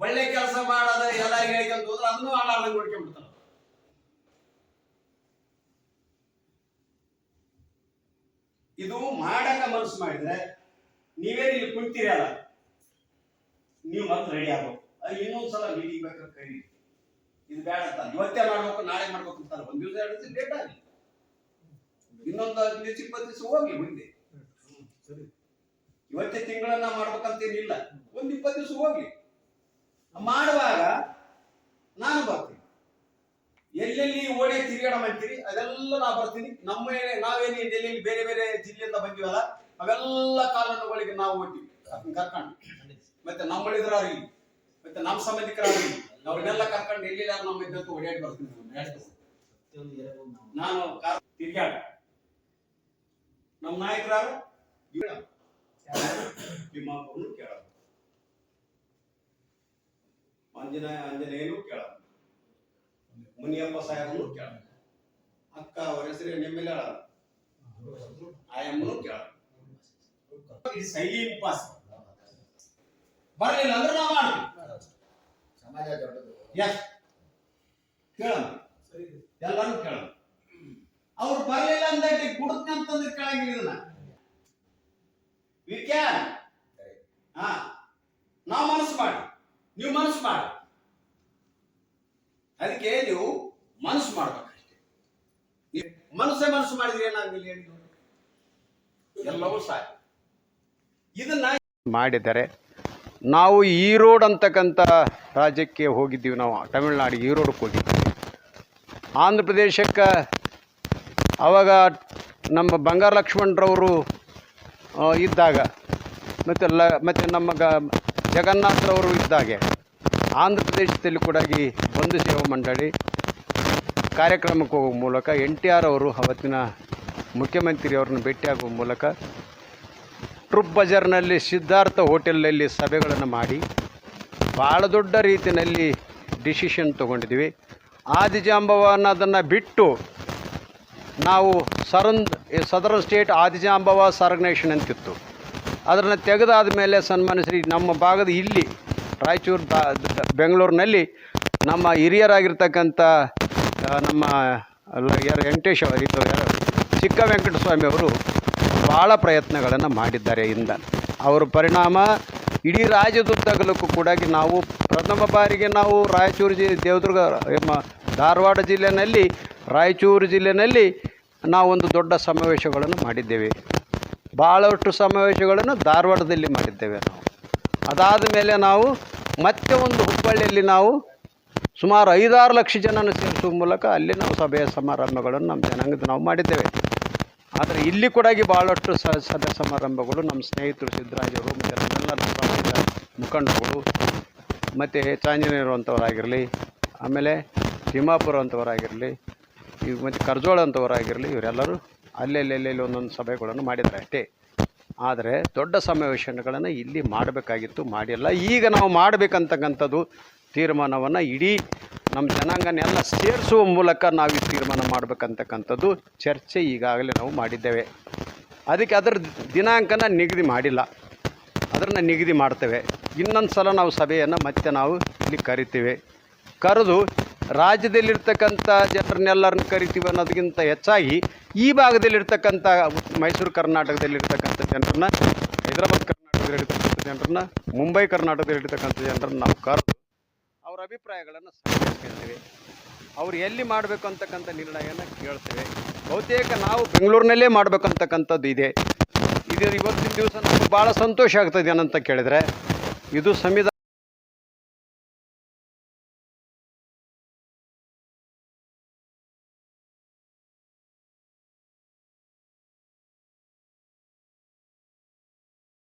ಒಳ್ಳೆ ಕೆಲಸ ಮಾಡದ ಎಲ್ಲರಿಗೂ ಹೇಳ್ಕೊಂತ ಹೋದ್ರೆ ಅದನ್ನು ಆಡಾರ್ದಂಗೆ ಹೊಡ್ಕೊಂಡ್ಬಿಡ್ತಾರ. ಇದು ಮಾಡಕ ಮನಸ್ಸು ಮಾಡಿದ್ರೆ ನೀವೇನು ಇಲ್ಲಿ ಕುಂತೀರಲ್ಲ ನೀವು ಮತ್ತೆ ರೆಡಿ ಆಗ್ಬೇಕು. ಇನ್ನೊಂದ್ಸಲ ಮೀಟಿಂಗ್ ಬೇಕಾದ್ರೆ ಕರಿ ಇದು ಬೇಡ ಅಂತ. ಇವತ್ತೇ ಮಾಡ್ಬೇಕು ನಾಳೆ ಮಾಡ್ಬೇಕು ಅಂತಾರೆ ಒಂದ್ ದಿವಸ ಎರಡು ದಿವಸ ಡೇಟ್ ಆಗಲಿ. ಇನ್ನೊಂದು ಹದಿನೈದು ಇಪ್ಪತ್ತು ದಿವಸ ಹೋಗ್ಲಿ ಮುಂದೆ. ಇವತ್ತೇ ತಿಂಗಳನ್ನ ಮಾಡ್ಬೇಕಂತೇನಿಲ್ಲ. ಒಂದ್ ಇಪ್ಪತ್ತು ದಿವಸ ಹೋಗಿ ಮಾಡುವಾಗ ನಾನು ಬರ್ತೀನಿ. ಎಲ್ಲೆಲ್ಲಿ ಓಡಿ ತಿರುಗಾಡ ಮಾಡ್ತೀರಿ ಅದೆಲ್ಲ ನಾ ಬರ್ತೀನಿ. ನಮ್ಮ ನಾವೇನು ಡೆಲ್ಲಿ ಬೇರೆ ಬೇರೆ ಜಿಲ್ಲೆಯಿಂದ ಬಂದಿವಲ್ಲ, ಅವೆಲ್ಲ ಕಾಲುಗಳಿಗೆ ನಾವು ಹೋಗ್ತೀವಿ. ಅದನ್ನ ಕರ್ಕೊಂಡು. ಮತ್ತೆ ನಮ್ಮಳಿದ್ರಾಗಲಿ ಮತ್ತೆ ನಮ್ಮ ಸಂಬಂಧಿಕರಾಗಲಿ, ಅವ್ರನ್ನೆಲ್ಲ ಕರ್ಕೊಂಡು ಎಲ್ಲಿ ನಮ್ಮ ಇದ್ದಂತ ಓಡಾಡಿ ಬರ್ತೀನಿ ನಾನು. ತಿರ್ಗಾಡ. ನಮ್ಮ ನಾಯಕರಾರು ನಿಮ್ಮ ಕೇಳ ಆಂಜನೇಯ ಆಂಜನೇಯನು ಕೇಳ. ಮುನಿಯಪ್ಪ ಸಾಹೇಬನು ಕೇಳ. ಅಕ್ಕ ಅವ್ರ ಹೆಸರು ಎಮ್ಮೆಲ್ ಆಯಮ್ಮನು ಕೇಳ. ಸೈಲಿಂಗ್ ಪಾಸ್ ಬರಲಿಲ್ಲ ಅಂದ್ರೆ ನಾವು ಮಾಡ್ತೀವಿ. ಸಮಾಜ ದೊಡ್ಡದು. ಎಸ್ ಕೇಳೋಣ. ಎಲ್ಲರೂ ಕೇಳೋಣ. ಅವ್ರು ಬರಲಿಲ್ಲ ಅಂದ್ರೆ ಕುಡುತ್ತೆ ಅಂತಂದ್ರೆ ಕೇಳಂಗಿಲ್ಲ. ಇದನ್ನ ವಿ ಕ್ಯಾನ್ ಹಾ. ನಾವು ಮನಸ್ಸು ಮಾಡಿ. ನೀವು ಮನಸ್ಸು ಮಾಡಿ. ಅದಕ್ಕೆ ನೀವು ಮನಸ್ಸು ಮಾಡ್ಬೇಕಷ್ಟೇ. ಮನಸ್ಸೇ ಮನಸ್ಸು ಮಾಡಿದ್ರೆ ಏನಾಗಲಿ. ಎಲ್ಲವೂ ಸಾಕು ಇದನ್ನ ಮಾಡಿದರೆ ನಾವು ಈರೋಡ್ ಅಂತಕ್ಕಂಥ ರಾಜ್ಯಕ್ಕೆ ಹೋಗಿದ್ದೀವಿ ನಾವು. ತಮಿಳ್ನಾಡಿಗೆ ಈರೋಡ್ಗೆ ಹೋಗಿದ್ದೀವಿ. ಆಂಧ್ರ ಪ್ರದೇಶಕ್ಕೆ ಆವಾಗ ನಮ್ಮ ಬಂಗಾರ ಲಕ್ಷ್ಮಣರವರು ಇದ್ದಾಗ ಮತ್ತು ಲ, ಮತ್ತು ನಮ್ಮ ಗ ಜಗನ್ನಾಥರವರು ಇದ್ದಾಗೆ ಆಂಧ್ರ ಪ್ರದೇಶದಲ್ಲಿ ಕೂಡ ಈ ಬಂಧು ಸೇವಾ ಮಂಡಳಿ ಕಾರ್ಯಕ್ರಮಕ್ಕೆ ಹೋಗುವ ಮೂಲಕ ಎನ್ ಟಿ ಆರ್ ಅವರು ಅವತ್ತಿನ ಮುಖ್ಯಮಂತ್ರಿಯವರನ್ನು ಭೇಟಿಯಾಗುವ ಮೂಲಕ ಟ್ರುಪ್ ಬಜಾರ್ನಲ್ಲಿ ಸಿದ್ಧಾರ್ಥ ಹೋಟೆಲ್ನಲ್ಲಿ ಸಭೆಗಳನ್ನು ಮಾಡಿ ಭಾಳ ದೊಡ್ಡ ರೀತಿಯಲ್ಲಿ ಡಿಸಿಷನ್ ತೊಗೊಂಡಿದ್ವಿ ಆದಿಜಾಂಬವ ಅನ್ನೋದನ್ನು ಬಿಟ್ಟು ನಾವು ಸರಂದ್ ಸದರ್ನ್ ಸ್ಟೇಟ್ ಆದಿಜಾಂಬವ ಆರ್ಗನೈಸೇಷನ್ ಅಂತಿತ್ತು. ಅದನ್ನು ತೆಗೆದಾದ ಮೇಲೆ ಸನ್ಮಾನಿಸಿ ನಮ್ಮ ಭಾಗದ ಇಲ್ಲಿ ರಾಯಚೂರು ಬೆಂಗಳೂರಿನಲ್ಲಿ ನಮ್ಮ ಹಿರಿಯರಾಗಿರ್ತಕ್ಕಂಥ ನಮ್ಮ ಯಾರು ವೆಂಕಟೇಶ್ ಅವರು, ಇದು ಯಾರು, ಚಿಕ್ಕ ವೆಂಕಟಸ್ವಾಮಿ ಅವರು ಭಾಳ ಪ್ರಯತ್ನಗಳನ್ನು ಮಾಡಿದ್ದಾರೆ ಇಂದ. ಅವರ ಪರಿಣಾಮ ಇಡೀ ರಾಜ್ಯದುದ್ದಗಲಕ್ಕೂ ಕೂಡ ನಾವು ಪ್ರಥಮ ಬಾರಿಗೆ ನಾವು ರಾಯಚೂರು ಜಿ, ದೇವದುರ್ಗ ಧಾರವಾಡ ಜಿಲ್ಲೆಯಲ್ಲಿ ರಾಯಚೂರು ಜಿಲ್ಲೆಯಲ್ಲಿ ನಾವೊಂದು ದೊಡ್ಡ ಸಮಾವೇಶಗಳನ್ನು ಮಾಡಿದ್ದೇವೆ. ಭಾಳಷ್ಟು ಸಮಾವೇಶಗಳನ್ನು ಧಾರವಾಡದಲ್ಲಿ ಮಾಡಿದ್ದೇವೆ ನಾವು. ಅದಾದ ಮೇಲೆ ನಾವು ಮತ್ತೆ ಒಂದು ಹುಬ್ಬಳ್ಳಿಯಲ್ಲಿ ನಾವು ಸುಮಾರು ಐದಾರು ಲಕ್ಷ ಜನನ ಸೇರಿಸುವ ಮೂಲಕ ಅಲ್ಲಿ ನಾವು ಸಭೆಯ ಸಮಾರಂಭಗಳನ್ನು ನಮ್ಮ ಜನಾಂಗದ ನಾವು ಮಾಡಿದ್ದೇವೆ. ಆದರೆ ಇಲ್ಲಿ ಕೂಡ ಭಾಳಷ್ಟು ಸಭೆ ಸಮಾರಂಭಗಳು ನಮ್ಮ ಸ್ನೇಹಿತರು ಸಿದ್ದರಾಜರು ಮತ್ತು ನಮ್ಮೆಲ್ಲ ನಮ್ಮ ಸಮಾಜದ ಮುಖಂಡರುಗಳು ಮತ್ತು ಆಮೇಲೆ ತಿಮ್ಮಾಪುರ ಅಂಥವರಾಗಿರಲಿ ಇವು ಮತ್ತು ಕರ್ಜೋಳ ಅಂಥವರಾಗಿರಲಿ ಇವರೆಲ್ಲರೂ ಅಲ್ಲೆಲ್ಲೆಲ್ಲಿ ಒಂದೊಂದು ಸಭೆಗಳನ್ನು ಮಾಡಿದ್ದಾರೆ. ಅಷ್ಟೇ ಆದರೆ ದೊಡ್ಡ ಸಮಾವೇಶಗಳನ್ನು ಇಲ್ಲಿ ಮಾಡಬೇಕಾಗಿತ್ತು, ಮಾಡಿಲ್ಲ. ಈಗ ನಾವು ಮಾಡಬೇಕಂತಕ್ಕಂಥದ್ದು ತೀರ್ಮಾನವನ್ನು ಇಡೀ ನಮ್ಮ ಜನಾಂಗನೆಲ್ಲ ಸೇರಿಸುವ ಮೂಲಕ ನಾವು ಈ ತೀರ್ಮಾನ ಮಾಡಬೇಕಂತಕ್ಕಂಥದ್ದು ಚರ್ಚೆ ಈಗಾಗಲೇ ನಾವು ಮಾಡಿದ್ದೇವೆ. ಅದಕ್ಕೆ ಅದರ ದಿನಾಂಕನ ನಿಗದಿ ಮಾಡಿಲ್ಲ. ಅದನ್ನು ನಿಗದಿ ಮಾಡ್ತೇವೆ. ಇನ್ನೊಂದು ಸಲ ನಾವು ಸಭೆಯನ್ನು ಮತ್ತೆ ನಾವು ಇಲ್ಲಿ ಕರಿತೀವಿ. ಕರೆದು ರಾಜ್ಯದಲ್ಲಿರ್ತಕ್ಕಂಥ ಜನರನ್ನೆಲ್ಲರನ್ನ ಕರಿತೀವಿ ಅನ್ನೋದಕ್ಕಿಂತ ಹೆಚ್ಚಾಗಿ ಈ ಭಾಗದಲ್ಲಿರ್ತಕ್ಕಂಥ ಮೈಸೂರು ಕರ್ನಾಟಕದಲ್ಲಿರ್ತಕ್ಕಂಥ ಜನರನ್ನ, ಹೈದರಾಬಾದ್ ಕರ್ನಾಟಕದಲ್ಲಿರ್ತಕ್ಕಂಥ ಜನರನ್ನ, ಮುಂಬೈ ಕರ್ನಾಟಕದಲ್ಲಿರ್ತಕ್ಕಂಥ ಜನರನ್ನ ನಾವು ಕರೆದು ಅವರ ಅಭಿಪ್ರಾಯಗಳನ್ನು ಸಂಗ್ರಹಿಸ್ಕೊಳ್ತೇವೆ ಅವ್ರು ಎಲ್ಲಿ ಮಾಡಬೇಕು ಅಂತಕ್ಕಂಥ ನಿರ್ಣಯನ ಕೇಳ್ತೇವೆ. ಬಹುತೇಕ ನಾವು ಬೆಂಗಳೂರಿನಲ್ಲೇ ಮಾಡಬೇಕಂತಕ್ಕಂಥದ್ದು ಇದೆ. ಇದು ಇವತ್ತಿನ ದಿವಸ ನಮಗೆ ಭಾಳ ಸಂತೋಷ ಆಗ್ತದೆ ಏನಂತ ಕೇಳಿದರೆ, ಇದು ಸಂವಿಧಾನ